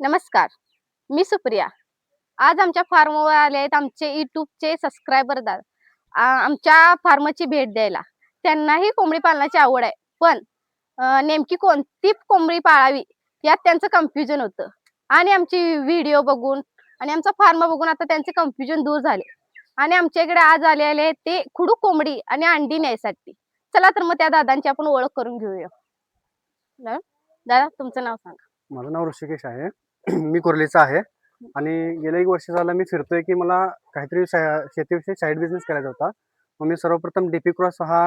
नमस्कार मी सुप्रिया. आज आमच्या फार्मवर आले आहेत आमचे युट्यूबचे सबस्क्रायबरदार आमच्या फार्मची भेट द्यायला. त्यांनाही कोंबडी पालनाची आवड आहे. पण नेमकी कोणती कोंबडी पाळावी यात त्यांचं कन्फ्युजन होतं. आणि आमची व्हिडिओ बघून आणि आमचा फार्म बघून आता त्यांचे कन्फ्युजन दूर झाले. आणि आमच्या इकडे आज आले आले ते खुडू कोंबडी आणि अंडी न्यायसाठी. चला तर मग त्या दादांची आपण ओळख करून घेऊया. दादा, तुमचं नाव सांगा. माझं नाव ऋषिकेश आहे. मी कुर्लीचा आहे. आणि गेल्या एक वर्ष झालं मी फिरतोय की मला काहीतरी शेतीविषयी साईड बिझनेस करायचा होता. मग मी सर्वप्रथम डीपी क्रॉस हा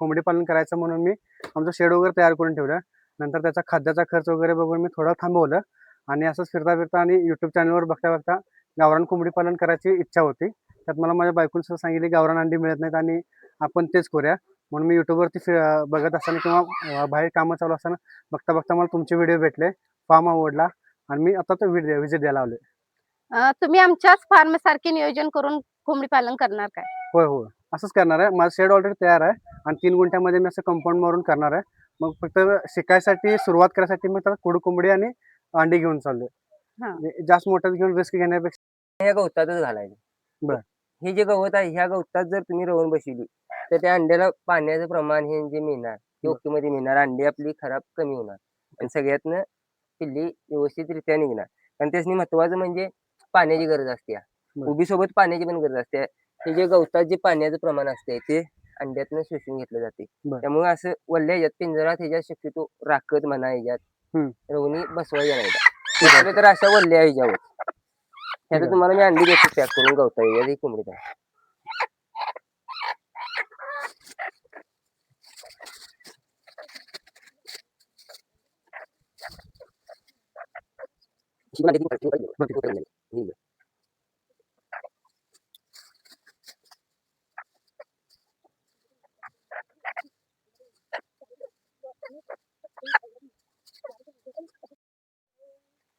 कोंबडी पालन करायचं म्हणून मी आमचं शेड वगैरे तयार करून ठेवलं. नंतर त्याचा खाद्याचा खर्च वगैरे बघून मी थोडं थांबवलं. आणि असंच फिरता फिरता आणि युट्यूब चॅनलवर बघता बघता गावरान कोंबडी पालन करायची इच्छा होती. त्यात मला माझ्या बायकोंसह सांगितली सांगितले गावरान अंडी मिळत नाहीत आणि आपण तेच करूया. म्हणून मी युट्यूबवरती फि- बघत असताना किंवा बाहेर कामं चालू असताना बघता बघता मला तुमचे व्हिडिओ भेटले फार्म आवडला. आणि मी आता तो व्हिजिट द्यायला आलोय. तुम्ही आमच्याच फार्म सारखे नियोजन करून कोंबडी पालन करणार काय? होय होय. असंच करणार आहे. माझं शेड ऑलरेडी तयार आहे. आणि तीन गुंठ्यामध्ये मी असं कंपाऊंड मारून करणार आहे. मग फक्त शिकायसाठी सुरुवात करायसाठी मी त्याला कुडू कोंबडी आणि अंडी घेऊन चाललोय. हा. म्हणजे जास्त मोठं घेऊन रिस्क घेण्यापेक्षा गवतातच घालायचं. बर. हे जे गवत आहे ह्या गवतात जर तुम्ही रवून बसवली तर त्या अंड्याला पाण्याचं प्रमाण हे जे मिळणार ते बर. ओके मध्ये मिळणार. अंडी आपली खराब कमी होणार. आणि सगळ्यातनं पिल्ली व्यवस्थितरित्या निघणार. आणि त्यासनी महत्वाचं म्हणजे पाण्याची गरज असते. उभी सोबत पाण्याची पण गरज असते. हे जे गवतात जे पाण्याचं प्रमाण असते ते अंड्यातनं शोषून घेतलं जाते. त्यामुळे असं वल्ल्या ह्याच्यात पिंजरात ह्याच्यात शक्यतो राखत म्हणा ह्याच्यात. रवणी बसवायच्या नाही. तर अशा वल्ल्या ह्याच्यावर. ह्याचं आहे. तुम्हाला मी अंडी देतो पॅक करून गवता येईल ही कोंबडी आहे.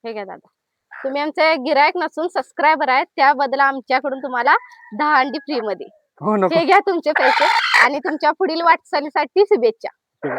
हे घ्या दादा तुम्ही आमचे गिरायक नसून सबस्क्रायबर आहेत त्याबद्दल आमच्याकडून तुम्हाला दहा अंडी फ्री मध्ये. हो नको. हे घ्या तुमचे पैसे आणि तुमच्या पुढील वाटचालीसाठी शुभेच्छा.